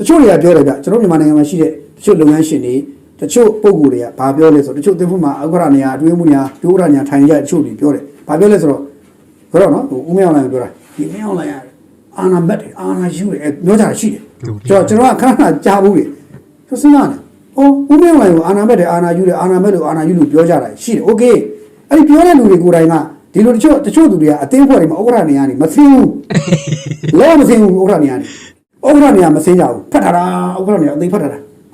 တချို့တွေကပြောတယ်ဗျကျွန်တော်မြန်မာနိုင်ငံမှာရှိတဲ့တချို့လုပ်ငန်းရှင်တွေတချို့ပုံကိုယ်တွေကဘာပြောလဲဆိုတော့တချို့သင်ဖို့မှာဥက္ကရာနေရာအတွင်းမှုညာဒုက္ခရာညာထိုင်ကြတချို့တွေပြောတယ်ဘာပြောလဲဆိုတော့ဘယ်တော့နော်ဟိုဦးမေအောင်လိုင်ပြောတာဒီမေအောင်လိုင်ကအာနာမက်တယ်အာနာယူတယ်အဲ့ပြောကြတာရှိတယ်ကျွန်တော်ကျွန်တော်ကခဏခဏကြားဘူးတယ်ဆိုစဉ်းစားတယ်ဟိုဦးမေအောင်လိုင်ကိုအာနာမက်တယ်အာနာယူတယ်အာနာမက်လို့အာနာယူလို့ပြောကြတာရှိတယ်โอเคအဲ့ဒီပြောတဲ့လူတွေကိုယ်တိုင်ကဒီလိုတချို့တချို့သူတွေကအသင်းဖွဲ့တွေမှာဥက္ကရာနေရာနေမသိဘူးလောမသိဘူးဥက္ကရာနေရာနေ ဥက္ကဋ္ဌနေရာမစင်းကြဘူးဖတ်တာဥက္ကဋ္ဌနေရာအသိဖတ်တာ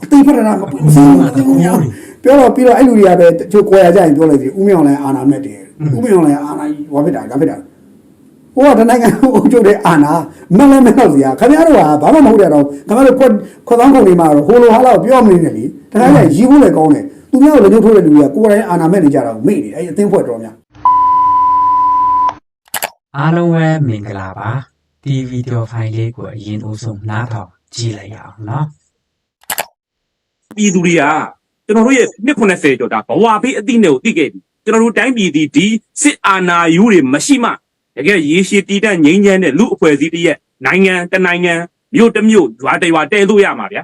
အသိဖတ်တာမမစင်းဘူးပြောတော့ပြီးတော့အဲ့လူတွေကပဲတချို့ကိုရကြရင်ပြောလိုက်စီဦးမြောင်လည်းအာနာမဲ့တယ်ဦးမြောင်လည်းအာနာဝါဖြစ်တာဒါဖြစ်တာဟိုကတနိုင်ငံအုပ်ချုပ်တဲ့အာနာမလည်းမဟုတ်စရာခင်ဗျားတို့ကဘာမှမဟုတ်တဲ့တော့ခင်ဗျားတို့ခွခွသောင်းကုန်နေမှာတော့ဟိုလိုဟာလောက်ပြောမနေနဲ့လေတခါကျရီးဖို့လည်းကောင်းတယ်သူများကိုလည်းထိုးတဲ့လူတွေကကိုယ်တိုင်အာနာမဲ့နေကြတာကိုမေ့နေအဲ့အသင်းဖွဲ့တော်များအားလုံးပဲမင်္ဂလာပါ ဒီဗီဒီယိုဖိုင်လေးကိုအရင်ဦးဆုံးနားထောင်ကြည့်လိုက်ရအောင်နော်ပြည်သူတွေကကျွန်တော်တို့ရဲ့နှစ်90ကျော်တာဘဝဘေးအတိနဲ့ကိုသိခဲ့ပြီကျွန်တော်တို့တိုင်းပြည်ဒီဒီစစ်အာဏာယူတွေမရှိမှတကယ်ရေရှည်တည်တံ့ငြိမ်းချမ်းတဲ့လူအဖွဲ့အစည်းတစ်ရဲ့နိုင်ငံတစ်နိုင်ငံမြို့တစ်မြို့ရွာတစ်ရွာတဲလို့ရမှာဗျာ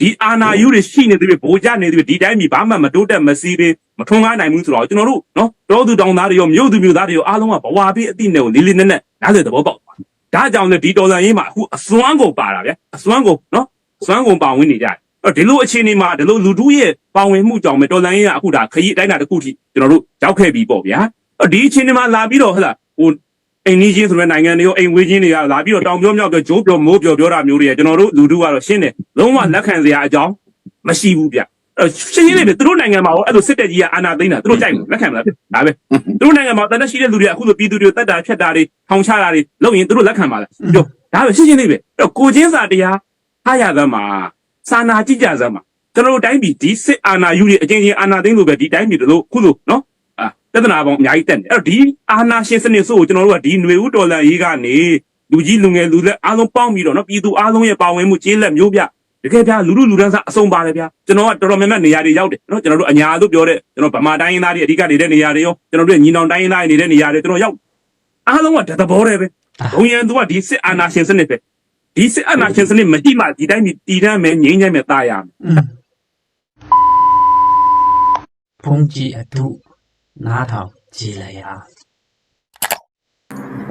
ဒီအာဏာယူတွေရှိနေသေးပြီဗိုလ်ချနေသေးပြီဒီတိုင်းပြည်ဘာမှမတိုးတက်မစီးသေးမထွန်းကားနိုင်ဘူးဆိုတော့ကျွန်တော်တို့နော်တောသူတောင်သားတွေရောမြို့သူမြို့သားတွေရောအားလုံးကဘဝဘေးအတိနဲ့ကိုလေးလေးနက်နက်နားလည်သဘောပေါက်သွား ဒါကြောင့်လေဒီတော်လန်ရေးမှာအခုအစွမ်းကုန်ပါတာဗျာအစွမ်းကုန်နော်အစွမ်းကုန်ပါဝင်နေကြတယ်အဲ့တော့ဒီလိုအခြေအနေမှာဒီလိုလူထုရဲ့ပါဝင်မှုကြောင့်ပဲတော်လိုင်းရေးကအခုဒါခရီးအတိုင်းအတာတစ်ခုထိကျွန်တော်တို့ရောက်ခဲ့ပြီပေါ့ဗျာအဲ့တော့ဒီအခြေအနေမှာလာပြီးတော့ဟဲ့လားဟိုအိမ်ကြီးချင်းဆိုတဲ့နိုင်ငံတွေရောအိမ်ဝေးချင်းတွေကလာပြီးတော့တောင်ပြောမြောက်ပြောဂျိုးပြောမိုးပြောပြောတာမျိုးတွေကကျွန်တော်တို့လူထုကတော့ရှင်းတယ်လုံးဝလက်ခံစရာအကြောင်းမရှိဘူးဗျအဲ့တော့ ရှင်းရှင်းလေးပဲသူတို့နိုင်ငံမှာရောအဲ့လိုစစ်တပ်ကြီးကအာဏာသိမ်းတာသူတို့ကြိုက်ဘူးလက်ခံမလားဒါပဲသူတို့နိုင်ငံမှာတန်တရှိတဲ့လူတွေကအခုလိုပြည်သူတွေကိုတတ်တာဖြတ်တာတွေထောင်ချတာတွေလုပ်ရင်သူတို့လက်ခံပါလားပြောဒါပဲရှင်းရှင်းလေးပဲအဲ့တော့ကိုချင်းစာတရားအားရသမ်းမှာစာနာကြည့်ကြစမ်းပါကျွန်တော်တို့တိုင်းပြည်ဒီစစ်အာဏာယူတွေအချင်းချင်းအာဏာသိမ်းလို့ပဲဒီတိုင်းပြည်တို့ခုလိုနော်အာပြဿနာပေါင်းအများကြီးတက်နေအဲ့တော့ဒီအာဏာရှင်စနစ်ဆိုကိုကျွန်တော်တို့ကဒီຫນွေဦးတော်လန်ရေးကနေလူကြီးလူငယ်လူလက်အားလုံးပေါင်းပြီးတော့နော်ပြည်သူအားလုံးရဲ့ပါဝင်မှုကျေးလက်မျိုးပြ တကယ်ဗျာလူလူလူတန်းစားအစုံပါတယ်ဗျာကျွန်တော်ကတော်တော်များများနေရာတွေရောက်တယ်နော်ကျွန်တော်တို့အညာလို့ပြောတဲ့ကျွန်တော်ဗမာတိုင်းရင်းသားတွေအဓိကနေတဲ့နေရာတွေရောကျွန်တော်တို့ညီနောင်တိုင်းရင်းသားတွေနေတဲ့နေရာတွေကျွန်တော်ရောက်အားလုံးကတသဘောတည်းပဲဘုံရန်သူကဒီစစ်အာဏာရှင်စနစ်ပဲဒီစစ်အာဏာရှင်စနစ်မရှိမှဒီတိုင်းပြည်တည်တမ်းမယ်ငြိမ်းချမ်းမယ်တာယာမယ်ဖုန်းကြည့်အထုနားထောင်ကြည့်လိုက်ရအောင်။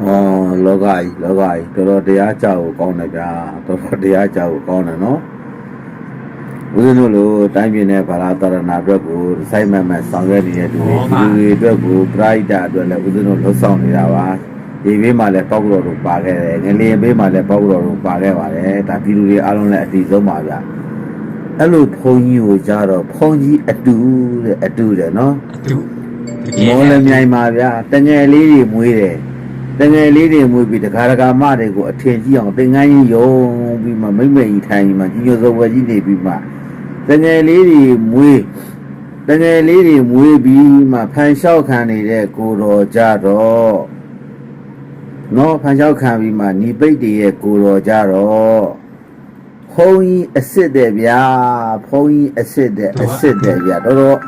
အော်လောကကြီးလောကကြီးတော်တော်တရားကြောက်ကိုကောင်းတယ်ဗျာတော်တော်တရားကြောက်ကိုကောင်းတယ်နော်။ ဦးဇင်းတို့လိုတိုင်းပြည်နဲ့ဗလာတရဏအတွက်ကိုစိုက်မတ်မတ်ဆောင်ရွက်နေတဲ့သူတွေဒီလူတွေအတွက်ကိုပရိုက်တာအတွက်လည်းဦးဇင်းတို့လှုပ်ဆောင်နေတာပါ။ဒီဘေးမှာလည်းပေါက်တော်တို့ပါခဲ့တယ်။ငလျင်ဘေးမှာလည်းပေါက်တော်တို့ပါခဲ့ပါတယ်။ဒါပြည်သူတွေအားလုံးလည်းအတီးဆုံးပါဗျာ။အဲ့လိုဘုံကြီးကိုကြတော့ဘုံကြီးအတူတဲ့အတူတယ်နော်အထုတကယ်မော်လမြိုင်ပါဗျာတငယ်လေးတွေမွေးတယ်တငယ်လေးတွေမွေးပြီးတခါတခါမတွေကိုအထင်ကြီးအောင်သင်္ကန်းကြီးယုံပြီးမှမိမ့်မိတ်ကြီးထိုင်ပြီးမှကြီးညိုစောဝဲကြီးနေပြီးမှ တငယ်လေးတွေမွေးတငယ်လေးတွေမွေးပြီးမှဖန်လျှောက်ခံနေတဲ့ကိုတော်ကြတော့နော်ဖန်လျှောက်ခံပြီးမှညီပိတ်တွေရဲ့ကိုတော်ကြတော့ဖုံးကြီးအစ်စ်တဲ့ဗျာဖုံးကြီးအစ်စ်တဲ့အစ်စ်တဲ့ဗျာတော်တော်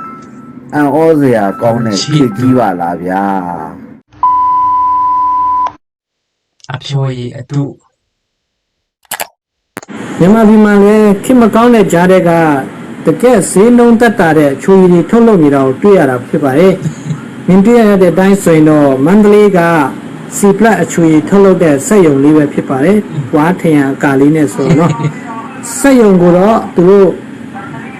အံ့ဩစရာကောင်းတဲ့ခေတ်ကြီးပါလားဗျာအဖြိုရည်အထု မြန်မာပြည်မှာလည်းခင်မကောင်းတဲ့ကြားတဲ့ကတကက်ဈေးနှုန်းတက်တာတဲ့အချိုးကြီးတွေထုတ်လုပ်နေတာကိုတွေ့ရတာဖြစ်ပါတယ်။မြင်တွေ့ရတဲ့အတိုင်းဆိုရင်တော့မန္တလေးကစီပလက်အချိုးကြီးထုတ်လုပ်တဲ့စက်ရုံလေးပဲဖြစ်ပါတယ်။ဝါထရံအကာလေးနဲ့ဆိုတော့စက်ရုံကိုတော့သူတို့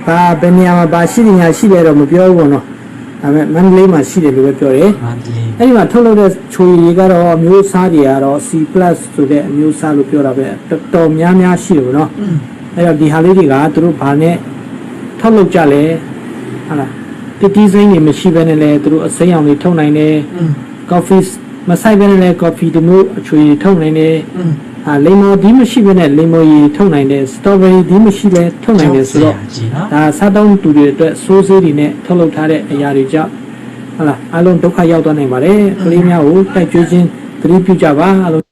ဘာဘယ်နေရာမှာဘာရှိနေညာရှိတယ်တော့မပြောဘူးပေါ့နော်။ ဒါပေမဲ့မန္တလေးမှာရှိတယ်လို့ပဲပြောတယ်။မန္တလေးအဲ့ဒီမှာထုတ်လုပ်တဲ့ချိုရည်ကတော့အမျိုးအစားတွေကတော့ C+ ဆိုတဲ့အမျိုးအစားလို့ပြောတာပဲတော်တော်များများရှိတယ်ဗောနော်အဲ့တော့ဒီဟာလေးတွေကသူတို့ဘာနဲ့ထုတ်လုပ်ကြလဲဟာလားတီတီစိမ့်တွေမရှိဘဲနဲ့လဲသူတို့အစိမ်းအောင်တွေထုတ်နိုင်တယ် coffee မဆိုင်ဘဲနဲ့လဲ coffee တမျိုးအချွေထုတ်နိုင်တယ် အာလိမ္မောဒီမရှိဘဲနဲ့လိမ္မောရည်ထုတ်နိုင်တယ်စတော်ဘယ်ရီဒီမရှိလဲထုတ်နိုင်တယ်ဆိုတော့ဒါစားတောင်းတူတွေအတွက်စိုးစေးတွေနဲ့ထုတ်လုပ်ထားတဲ့အရာတွေကြောင့်ဟုတ်လားအလုံးဒုက္ခရောက်သွားနိုင်ပါတယ်ကလေးများကိုတိုက်ကြွေးခြင်းသတိပြုကြပါအလုံး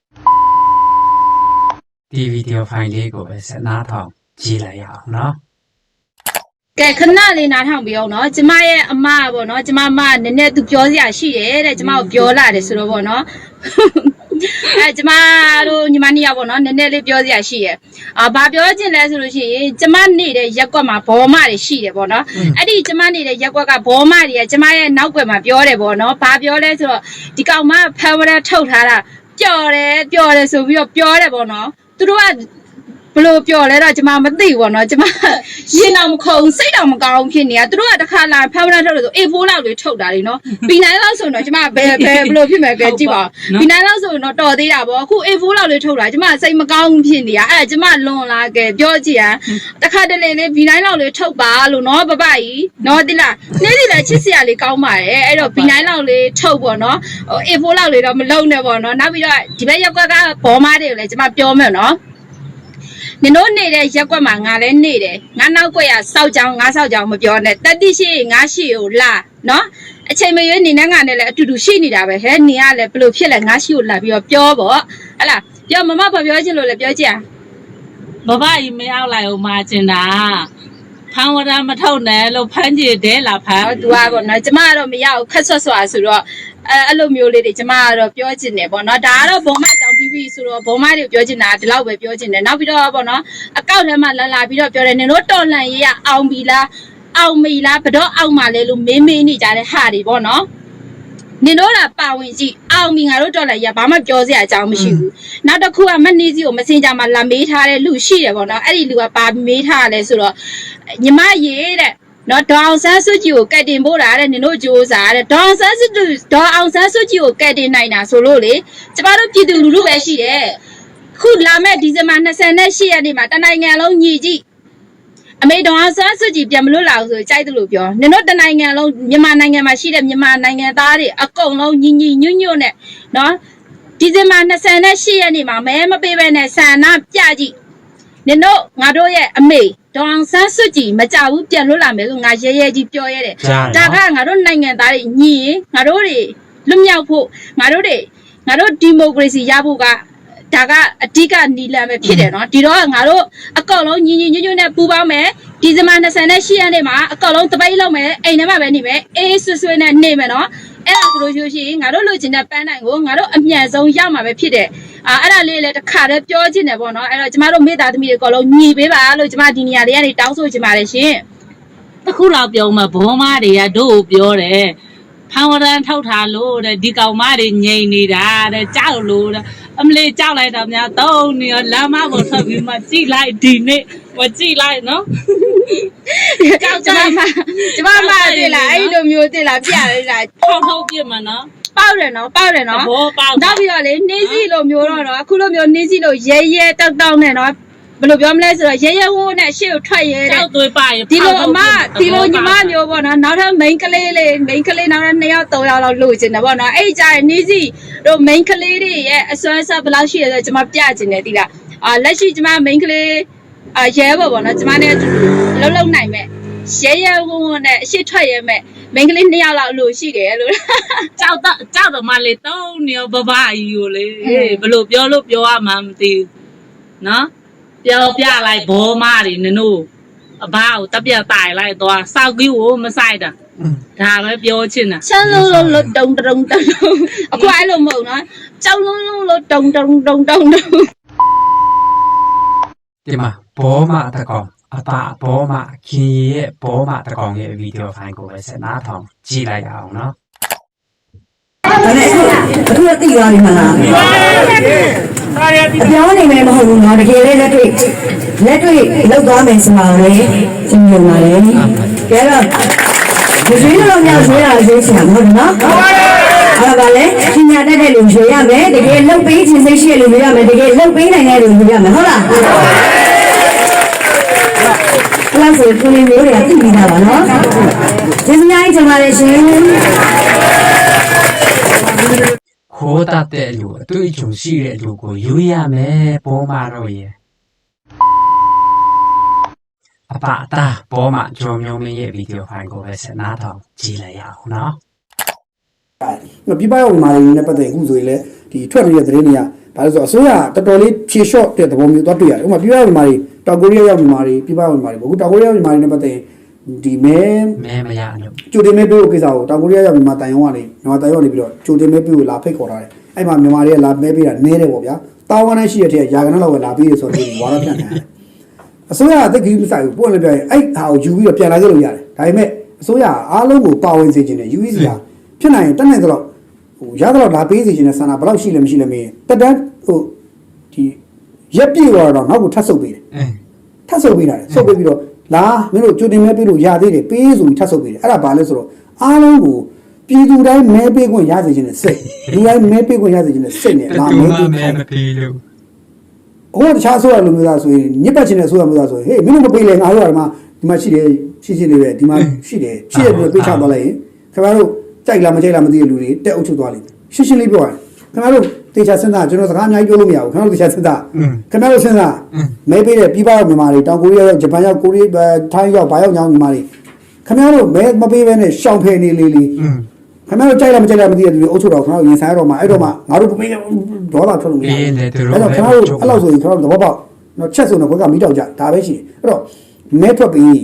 ဒီဗီဒီယိုဖိုင်လေးကိုပဲဆက်နားထောင်ကြည့်လိုက်ရအောင်နော်ကဲခဏလေးနားထောင်ပြီးအောင်နော်ကျမရဲ့အမကပေါ့နော်ကျမမကနည်းနည်းသူပြောစရာရှိတယ်တဲ့ကျမကိုပြောလာတယ်ဆိုတော့ပေါ့နော် အဲကျမတို့ညီမနှစ်ယောက်ပေါ့နော်နည်းနည်းလေးပြောစရာရှိရယ်အာဘာပြောချင်လဲဆိုလို့ရှိရင်ကျမနေတဲ့ရက်ကွက်မှာဘောမတွေရှိတယ်ပေါ့နော်အဲ့ဒီကျမနေတဲ့ရက်ကွက်ကဘောမတွေကကျမရဲ့နောက်ကွယ်မှာပြောတယ်ပေါ့နော်ဘာပြောလဲဆိုတော့ဒီကောင်မဖမ်းဝရထုတ်ထားတာပျော်တယ်ပျော်တယ်ဆိုပြီးတော့ပြောတယ်ပေါ့နော်သူတို့က ဘလို့ပြောလဲတော့ကျွန်မမသိဘူးပေါ့နော်ကျွန်မရင်တော့မခုံစိတ်တော့မကောင်းဖြစ်နေတာသူတို့ကတစ်ခါလာဖမ်းမထုတ်လို့ဆို A4 လောက်တွေထုတ်တာလीနော်ဘီနိုင်လောက်ဆိုတော့ကျွန်မဘယ်ဘယ်ဘလို့ဖြစ်မယ်ကဲကြည့်ပါဘီနိုင်လောက်ဆိုတော့တော်သေးတာပေါ့အခု A4 လောက်တွေထုတ်တာကျွန်မစိတ်မကောင်းဖြစ်နေတာအဲ့ဒါကျွန်မလွန်လာကဲပြောကြည့်ရတစ်ခါတလေလေးဘီနိုင်လောက်တွေထုတ်ပါလို့နော်ပပကြီးနော်တိလားနေ့စီလည်းချစ်စရာလေးကောင်းပါတယ်အဲ့တော့ဘီနိုင်လောက်လေးထုတ်ပေါ့နော်ဟို A4 လောက်လေးတော့မလုံနဲ့ပေါ့နော်နောက်ပြီးတော့ဒီဘက်ရက်ကွက်ကဘောမားတွေကိုလည်းကျွန်မပြောမယ်နော် နင်တို့နေတဲ့ရက်ကွက်မှာငါလည်းနေတယ်ငါနောက်ကွက်ရစောက်ကြောင်ငါစောက်ကြောင်မပြောနဲ့တတိရှိငါရှိကိုလာနော်အချိန်မရွေးနေနဲ့ငါနဲ့လည်းအတူတူရှိနေတာပဲဟဲ့နေရလည်းဘလို့ဖြစ်လဲငါရှိကိုလာပြီးတော့ပြောပေါ့ဟဟလားပြောမမဘာပြောချင်လို့လဲပြောကြည့်ဘဘကြီးမရောက်လိုက်အောင်မာကျင်တာဖမ်းဝရမထုတ်နဲ့လို့ဖမ်းကြည့်တယ်လားဖမ်းအောင်သူကပေါ့နော်ကျမကတော့မရဘူးခက်ဆွတ်ဆွာဆိုတော့ အဲအဲ့လိုမျိုးလေးတွေကျမကတော့ပြောချင်တယ်ပေါ့နော်ဒါကတော့ဘုံမကြောင်ပြီးပြီဆိုတော့ဘုံမတွေပြောချင်တာဒီလောက်ပဲပြောချင်တယ်နောက်ပြီးတော့ပေါ့နော်အကောက်ထဲမှာလာလာပြီးတော့ပြောတယ်နင်တို့တော်လန်ရေးရအောင်ပြီလားအောင်မီလားဘတော့အောင်ပါလဲလို့မေးမေးနေကြတဲ့ဟာတွေပေါ့နော်နင်တို့လာပါဝင်ကြည့်အောင်ပြီငါတို့တော်လည်းရဘာမှပြောစရာအကြောင်းမရှိဘူးနောက်တစ်ခုကမနီးစီကိုမစင်ကြမှာလာမေးထားတဲ့လူရှိတယ်ပေါ့နော်အဲ့ဒီလူကပါမေးထားရလဲဆိုတော့ညီမရေတဲ့ နော်ဒေါအောင်ဆန်းစုကြည်ကိုကတ်တင်ဖို့တာတဲ့နင်တို့ကြိုးစားတဲ့ဒေါအောင်ဆန်းစုကြည်ဒေါအောင်ဆန်းစုကြည်ကိုကတ်တင်နိုင်တာဆိုလို့လေကျမတို့ပြည်သူလူထုပဲရှိတယ်ခုလာမဲ့ဒီဇင်ဘာ28ရက်နေ့မှာတနိုင်ငံလုံးညီကြည့်အမေတော်အောင်ဆန်းစုကြည်ပြန်မလွတ်လာဘူးဆိုကြိုက်တယ်လို့ပြောနင်တို့တနိုင်ငံလုံးမြန်မာနိုင်ငံမှာရှိတဲ့မြန်မာနိုင်ငံသားတွေအကုန်လုံးညီညီညွတ်ညွတ်နဲ့နော်ဒီဇင်ဘာ28ရက်နေ့မှာမဲမပေးဘဲနဲ့ဆန္ဒပြကြည့်နင်တို့ငါတို့ရဲ့အမေ တော်အောင်ဆန်းစုကြည်မကြဘူးပြန်လွတ်လာမယ်လို့ငါရဲရဲကြီးပြောရဲတယ်ကြားဒါတယ်ကငါတို့နိုင်ငံသားတွေညီရင်ငါတို့တွေလွတ်မြောက်ဖို့ငါတို့တွေငါတို့ဒီမိုကရေစီရဖို့ကဒါကအဓိကနီလန်ပဲဖြစ်တယ်နော်ဒီတော့ငါတို့အကောက်လုံးညီညီညွတ်ညွတ်နဲ့ပူးပေါင်းမယ် ဒီဇင်ဘာ28ရက်နေ့မှာအကောက်လုံးတပိတ်လုံးမယ်အိမ်ထဲမှာပဲနေမယ်အေးဆွဆွနဲ့နေမယ်နော်အဲ့ဒါဆိုလို့ရှိရင်ငါတို့လိုချင်တဲ့ပန်းတိုင်ကိုငါတို့အမြန်ဆုံးရမှာပဲဖြစ်တယ်အာအဲ့ဒါလေးလည်းတစ်ခါတည်းပြောချင်တယ်ပေါ့နော်အဲ့တော့ကျမတို့မိသားသမီးတွေအကောက်လုံးညီပေးပါလို့ကျမဒီနေရာလေးကနေတောင်းဆိုချင်ပါတယ်ရှင်တစ်ခုလောက်ပြောမှဘောမတွေကတို့ကိုပြောတယ်ဖမ်းဝရထုတ်ထားလို့တဲ့ဒီကောင်မတွေငြိမ်နေတာတဲ့ကြောက်လို့တဲ့ အမလေးကြောက်လိုက်တော့များသုံးနေရလမ်းမပေါ်ထွက်ပြီးမှကြိလိုက်ဒီနေ့မကြိလိုက်နော်ကြောက်ကြမှာကျမမသိလားအဲ့လိုမျိုးသိလားပြရလားထောက်ထောက်ပြစ်မှာနော်ပေါက်တယ်နော်ပေါက်တယ်နော်ဘောပေါက်နောက်ပြီးတော့လေနေစီလိုမျိုးတော့နော်အခုလိုမျိုးနေစီလိုရဲရဲတောက်တောက်နဲ့နော် ဘယ်လိုပြောမလဲဆိုတော့ရဲရဲဝိုးနဲ့ရှေ့ကိုထွက်ရဲတဲ့ကြောက်သွေးပါရင်ဒီလိုအမဒီလိုညီမမျိုးပေါ့နော်နောက်ထပ် main ကလေးလေး main ကလေးနောက်ထပ်2ယောက်3ယောက်လောက်လိုချင်တယ်ပေါ့နော်အဲ့ဒီကြရင်နေစီတို့ main ကလေးတွေရဲ့အစွမ်းဆက်ဘယ်လောက်ရှိရလဲဆိုတော့ကျွန်မပြချင်တယ်ဒီလားအာလက်ရှိကျွန်မ main ကလေးအာရဲပေါ့ပေါ့နော်ကျွန်မနဲ့အတူတူလုံးလုံးနိုင်မဲ့ရဲရဲဝုန်းဝုန်းနဲ့အရှိထွက်ရဲမဲ့ main ကလေး2ယောက်လောက်လိုရှိတယ်လို့ကြောက်တော့ကြောက်တော့မှလေသုံးနေဘဘကြီးကိုလေဟင်းဘယ်လိုပြောလို့ပြောရမှမသိဘူးနော် ပြောပြလိုက်ဘောမတွေနင်တို့အဘကိုတက်ပြတ်တိုင်လိုက်သွားစောက်ကြီးကိုမဆိုင်တာဒါပဲပြောချင်တာချမ်းလုံးလုံးလို့တုံတုံတုံတုံအခုအဲ့လိုမဟုတ်နော်ကြောက်လုံးလုံးလို့တုံတုံတုံတုံတုံဒီမှာဘောမတကောင်အပါဘောမခင်ရီရဲ့ဘောမတကောင်ရဲ့ဗီဒီယိုဖိုင်ကိုပဲဆက်နားထောင်ကြည့်လိုက်အောင်နော်ဒါနဲ့အခုအခုတော့သိသွားပြီမလား အပြောင်းနေမယ်မဟုတ်ဘူးနော်တကယ်လေးလက်တွေ့လက်တွေ့လောက်သွားမယ်ဆိုတာလေသိမြင်ပါတယ်ကဲတော့ဒီလိုလိုမျိုးဆွေးရဆွေးချင်မှာဟုတ်နော်အဲ့ဒါလည်းပညာတတ်တဲ့လူရွေရမယ်တကယ်လှုပ်ပေးခြင်းစိတ်ရှိတဲ့လူရွေရမယ်တကယ်လှုပ်ပေးနိုင်တဲ့လူရွေရမယ်ဟုတ်လားကလပ်ဆိုခုလေးမျိုးတွေကသိပြီးသားပါနော်ကျေးဇူးများကြီးတင်ပါတယ်ရှင် ခိုးတတ်တဲ့အလူအတွေ့အကြုံရှိတဲ့အလူကိုယူရမယ်ဘောမတော့ရဲ့အပအတာဘောမဂျုံမျိုးမင်းရဲ့ဗီဒီယိုဖိုင်ကိုပဲဆက်နားထောင်ကြည့်လိုက်ရအောင်နော်ပြပရောက်မာတွေနဲ့ပတ်သက်အခုဆိုရင်လည်းဒီထွက်နေတဲ့သတင်းတွေကဘာလို့ဆိုတော့အစိုးရတော်တော်လေးဖြေလျှော့တဲ့သဘောမျိုးသွားတွေ့ရတယ်ဥပမာပြပရောက်မာတွေတောင်ကိုရီးယားရောက်မာတွေပြပရောက်မာတွေပေါ့အခုတောင်ကိုရီးယားရောက်မာတွေနဲ့ပတ်သက် ဒီမဲမဲမရလို့ကြိုတင်မဲပေးဖို့ကိစ္စကိုတောင်ကိုရီးယားရောက်မြန်မာတိုင်ဝမ်ကနေမြန်မာတိုင်ဝမ်နေပြီးတော့ကြိုတင်မဲပေးဖို့လာဖိတ်ခေါ်ထားတယ်အဲ့မှာမြန်မာတွေကလာမဲပေးတာနဲတယ်ပေါ့ဗျာတောင်းဝမ်းနဲ့ရှိတဲ့ထက်ယာကနလောက်ပဲလာပေးရဆိုတော့ဝါတော့ပြန်ခံရတယ်အစိုးရအသက်ကြီးမဆိုင်ဘူးပွင့်လည်းပြောရင်အဲ့ဟာကိုယူပြီးတော့ပြန်လာခဲ့လို့ရတယ်ဒါပေမဲ့အစိုးရအားလုံးကိုပါဝင်စေခြင်းနဲ့ UEC ကဖြစ်နိုင်ရင်တက်နိုင်တော့ဟိုရတော့လာပေးစေခြင်းနဲ့ဆန္ဒဘယ်လောက်ရှိလဲမရှိလဲမင်းတက်တန်းဟိုဒီရက်ပြည့်သွားတော့နောက်ကိုထပ်ဆုပ်ပေးတယ်အင်းထပ်ဆုပ်ပေးတာလေဆုပ်ပေးပြီးတော့ လာမင်းတို့ကြိုတင်မဲပေးလို့ရသေးတယ်ပေးဆိုပြီးထပ်ဆုပ်ပေးတယ်အဲ့ဒါဘာလဲဆိုတော့အားလုံးကိုပြည်သူတိုင်းမဲပေးခွင့်ရစေခြင်းနဲ့စိတ်လူတိုင်းမဲပေးခွင့်ရစေခြင်းနဲ့စိတ်နဲ့လာတူမဲမပေးမဲခိုင်းမပေးလို့ဟိုတခြားဆိုရလူမျိုးသားဆိုရင်ညစ်ပတ်ခြင်းနဲ့ဆိုရမျိုးသားဆိုရင်ဟေးမင်းတို့မပေးလဲငါတို့ကဒီမှာဒီမှာရှိတယ်ရှိရှိလေးပဲဒီမှာရှိတယ်ရှိတယ်ပြီးပေးချသွားလိုက်ရင်ခင်ဗျားတို့ကြိုက်လားမကြိုက်လားမသိတဲ့လူတွေတက်အုပ်ချုပ်သွားလိမ့်မယ်ရှင်းရှင်းလေးပြောရတယ်ခင်ဗျားတို့ တေချာစဉ်းစားကျွန်တော်စကားအများကြီးပြောလို့မရဘူးခင်ဗျားတို့တေချာစဉ်းစားခင်ဗျားတို့စဉ်းစားမဲပေးတဲ့ပြည်ပရောက်မြန်မာတွေတောင်ကိုရီးယားရောက်ဂျပန်ရောက်ကိုရီးယားထိုင်းရောက်ဘာရောက်ညောင်းမြန်မာတွေခင်ဗျားတို့မဲမပေးဘဲနဲ့ရှောင်ဖယ်နေလေလေခင်ဗျားတို့ကြိုက်လားမကြိုက်လားမသိရဘူးအုပ်ချုပ်တော့ခင်ဗျားတို့ရင်ဆိုင်ရတော့မှအဲ့တော့မှငါတို့ပေးဒေါသထွက်လို့မရဘူးအဲ့တော့ခင်ဗျားတို့အဲ့လောက်ဆိုရင်ကျွန်တော်တို့သဘောပေါက်နော်ချက်ဆိုတော့ခွက်ကမီးတောက်ကြဒါပဲရှိအဲ့တော့မဲထွက်ပြီး